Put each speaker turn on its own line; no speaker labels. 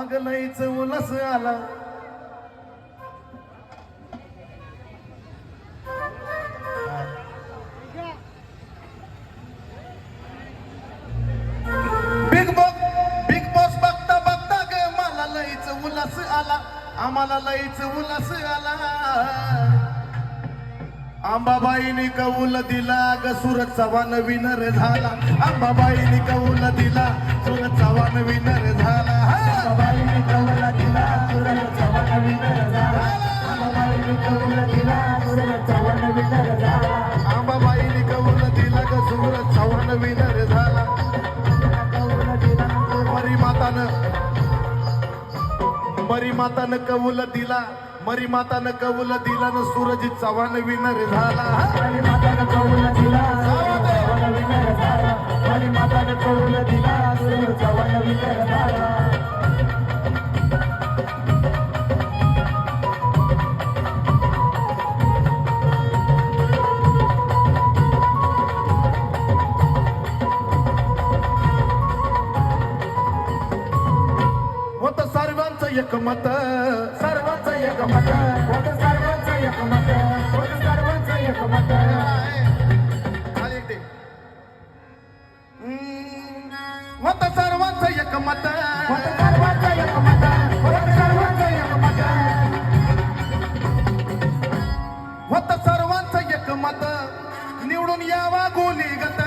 अग लईच उलस आला. बिग बॉस बिग बॉस बघता बघता ग मला लईच उलस आला. आम्हाला लईच उलस आला. आंबाबाईने कौल दिला ग सुरत चव्हाण विनर झाला. आंबाबाईने कौल दिला चव्हाण विनर झाला.
बाबाईने कौल दिला सुरल चव्हाण विनर झाला. दिला चव्हाण विनर झाला
आंबाबाईने दिला ग चव्हाण विनर झाला मरी मातानं मरी मातानं कौल दिला. मरी मातानं कौल दिला न सूरज चव्हाण विनर झाला.
हरी मातानं कौल एकमत सर्वांचं एकमत सर्वांचं एकमत सर्वांचं एकमत? मत सर्वांचं एकमत. मत सर्वांचं सर्वांचं
एकमत? मत सर्वांचं एकमत.
निवडून यावा गोली गत